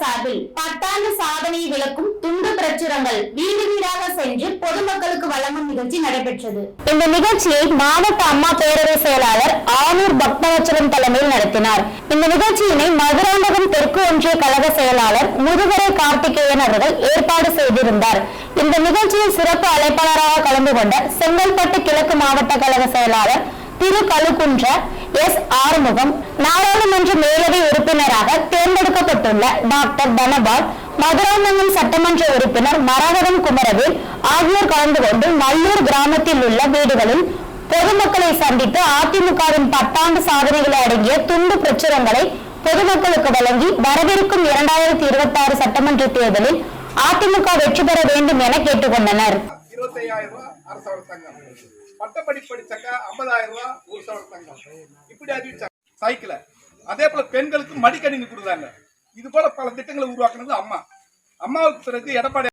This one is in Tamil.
சார்பில் பத்தாண்டு சாதனையை விளக்கும் துண்டு பிரச்சுரங்கள் வீடு வீடாக சென்று பொதுமக்களுக்கு வழங்கும் நிகழ்ச்சி நடைபெற்றது. இந்த நிகழ்ச்சியை மாவட்ட அம்மா பேரவை செயலாளர் ஆனூர் பக்தவச்சலம் தலைமையில் நடத்தினார். இந்த நிகழ்ச்சியினை மதுராந்தகம் தெற்கு ஒன்றிய கழக செயலாளர் முதுகரை கார்த்திகேயன் அவர்கள் ஏற்பாடு செய்திருந்தார். இந்த நிகழ்ச்சியில் சிறப்பு அழைப்பாளராக கலந்து கொண்ட செங்கல்பட்டு கிழக்கு மாவட்ட கழக செயலாளர் திரு கழுக்குன்ற எஸ் ஆறுமுகம் நாடாளுமன்ற மேலவை உறுப்பினராக தேர்ந்தெடுக்கப்பட்டுள்ள டாக்டர் தனபால் மதுராந்தகம் சட்டமன்ற உறுப்பினர் மரகதம் குமரவேல் ஆகியோர் கலந்து கொண்டு நல்லூர் கிராமத்தில் உள்ள வீடுகளில் பொதுமக்களை சந்தித்து அதிமுகவின் பத்தாண்டு சாதனைகளை அடங்கிய துண்டு பிரச்சுரங்களை பொதுமக்களுக்கு வழங்கி வரவிருக்கும் இரண்டாயிரத்தி இருபத்தி ஆறு சட்டமன்ற தேர்தலில் அதிமுக வெற்றி பெற வேண்டும் என கேட்டுக்கொண்டனர். இருபத்தையாயிரம் அதே போல பெண்களுக்கு மடிக்கணினி கொடுத்தாங்க இது போல பல திட்டங்களை உருவாக்குனது அம்மா. அம்மாவுக்கு பிறகு எடப்பாடி